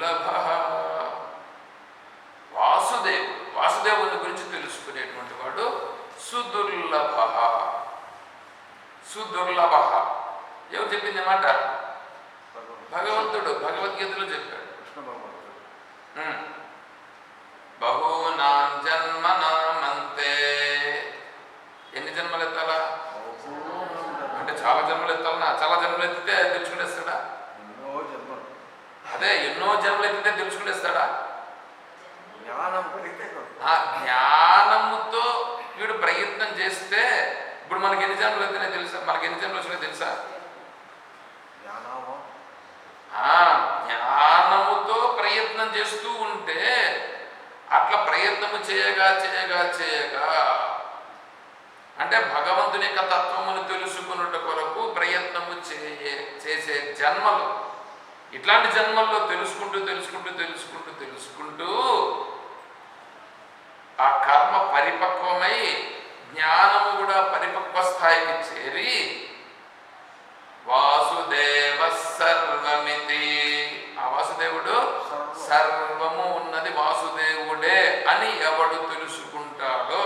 దుర్లభ వాసుదేవుడు వాసుదేవుని గురించి తెలుసుకునేటువంటి వాడు సుదుర్లభ. సుదుర్లభ. ఏమి చెప్పింది అన్నమాట భగవంతుడు భగవద్గీతలో చెప్పాడు. బహూనాం జన్మనామంతే. ఎన్ని జన్మలు ఎత్తాలా అంటే చాలా జన్మలు ఎత్తాలనా చాలా జన్మలు ఎత్తితే జ్ఞానం కలిగితే కాదు. ఆ జ్ఞానముతో వీడు ప్రయత్నం చేస్తే ఇప్పుడు మనకి ఎన్ని జన్మలు ఎత్తినాయి తెలుసా? మనకి ఎన్ని జన్మలు వచ్చినాయి తెలుసా? జ్ఞానముతో ప్రయత్నం చేస్తూ ఉంటే అట్లా ప్రయత్నము చేయగా చేయగా చేయగా అంటే భగవంతుని యొక్క తత్వమును తెలుసుకున్నట కొరకు ప్రయత్నము చేయ చేసే జన్మలు ఇట్లాంటి జన్మల్లో తెలుసుకుంటూ తెలుసుకుంటూ తెలుసుకుంటూ తెలుసుకుంటూ ఆ కర్మ పరిపక్వమై జ్ఞానము కూడా పరిపక్వ స్థాయికి చేరి వాసుదేవ సర్వమితి. ఆ వాసుదేవుడు? సర్వము. ఉన్నది వాసుదేవుడే అని ఎవడు తెలుసుకుంటాడో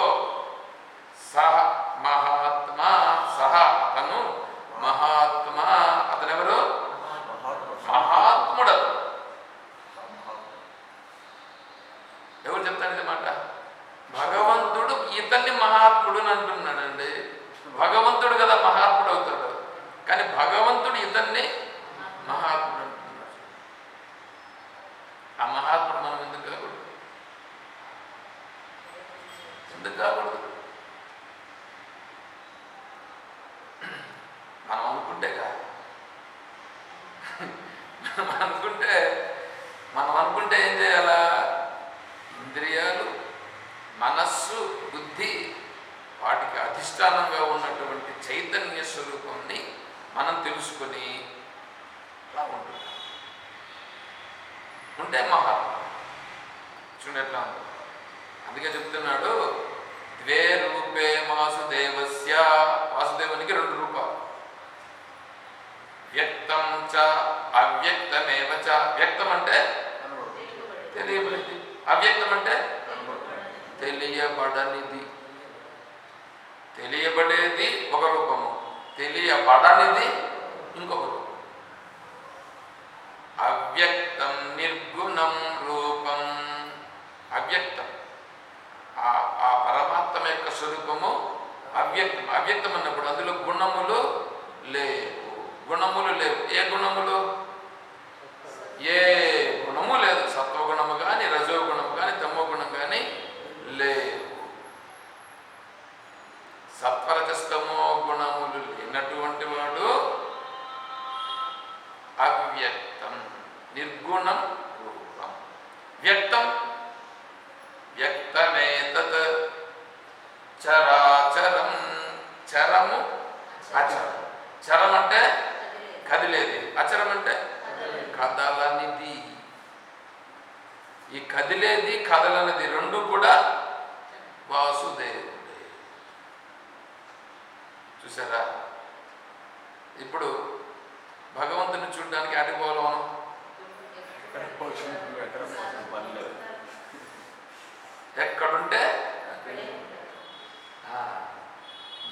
సహ మహాత్మా సహ అతను మహాత్మా అతనెవరు మహాత్మ మహాత్ముడు అతను. మహాత్మ ఎవరు చెప్తాడు ఇది మాట? భగవంతుడు ఇతన్ని మహాత్ముడుని అంటున్నాడండి. భగవంతుడు కదా మహాత్ముడు అవుతాడు. కానీ భగవంతుడు ఇతన్ని మహాత్ముడు అంటున్నాడు. ఆ మహాత్ముడు మనం ఎందుకు కాకూడదు? ఎందుకు కాకూడదు? మనం అనుకుంటే కాదు. మనం అనుకుంటే మనం అనుకుంటే ఏం చేయాలా? ఇంద్రియాలు మనస్సు బుద్ధి వాటికి అధిష్టానంగా ఉన్నటువంటి చైతన్య స్వరూపాన్ని మనం తెలుసుకొని అలా ఉంటున్నాం ఉంటే మహాత్మ చూడండి ఎట్లా ఉంది? అందుకే చెప్తున్నాడు ద్వే రూపే వాసుదేవస్య. వాసుదేవునికి రెండు రూపాలు. వ్యక్తం చ అవ్యక్తమేవ చ. వ్యక్తం అంటే తెలియబడింది. అవ్యక్తం అంటే? తెలియబడనిది. తెలియబడేది ఒక రూపము. తెలియబడనిది ఇంకొక రూపం. అవ్యక్తం నిర్గుణం రూపం. అవ్యక్తం. ఆ ఆ పరమాత్మ యొక్క స్వరూపము అవ్యక్తం. అవ్యక్తం అన్నప్పుడు అందులో గుణములు లేవు. గుణములు లేవు. ఏ గుణములు? ఏ గుణము లేదు. సత్వగుణము కానీ రజోగుణము కానీ తమో గుణం కానీ లేవు సత్వరజస్తమో గుణములు లేనటువంటి వాడు అవ్యక్తం రూపం వ్యక్తం వ్యక్తమేతత్ చరాచరం. చరము అచరం. చరం అంటే కదిలేది. అచరం అంటే కదలనిది. ఈ కదిలేది కదలనిది రెండు కూడా వాసుదేవుడే. చూసారా ఇప్పుడు భగవంతుని చూడడానికి ఆటికి పోవాలి మనం. పని లేదు ఎక్కడుంటే? ఆ,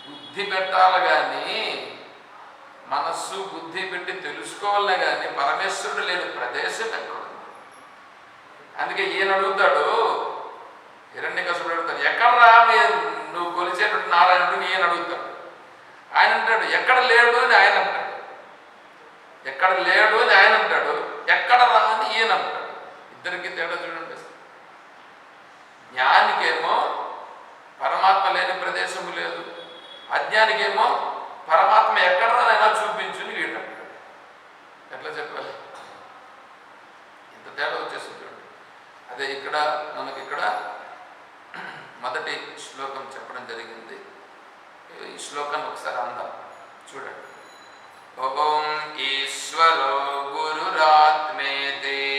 బుద్ధి పెట్టాలి కానీ మనస్సు బుద్ధి పెట్టి తెలుసుకోవాలనే కానీ పరమేశ్వరుడు లేని ప్రదేశం ఎక్కడుంది? అందుకే ఈయన అడుగుతాడు హిరణ్యకసుడు అడుగుతాడు ఎక్కడరా మీ నువ్వు కొలిచేటట్టు నారాయణుడు ఈయన అడుగుతాడు. ఆయన అంటాడు ఎక్కడ లేడు అని ఆయన అంటాడు. ఎక్కడ లేడు అని ఆయన అంటాడు. ఎక్కడ రా అని ఈయన అంటాడు ఇద్దరికి తేడా చూడండి. జ్ఞానికేమో పరమాత్మ లేని ప్రదేశము లేదు. అజ్ఞానికేమో పరమాత్మ ఎక్కడనైనా చూపించుని వీడు ఎట్లా చెప్పాలి? ఇంత తేడా వచ్చేసింది చూడండి. అదే ఇక్కడ మనకి ఇక్కడ మొదటి శ్లోకం చెప్పడం జరిగింది. ఈ శ్లోకాన్ని ఒకసారి అందాం. చూడండి. ॐ ईश्वरो गुरुरात्मे देव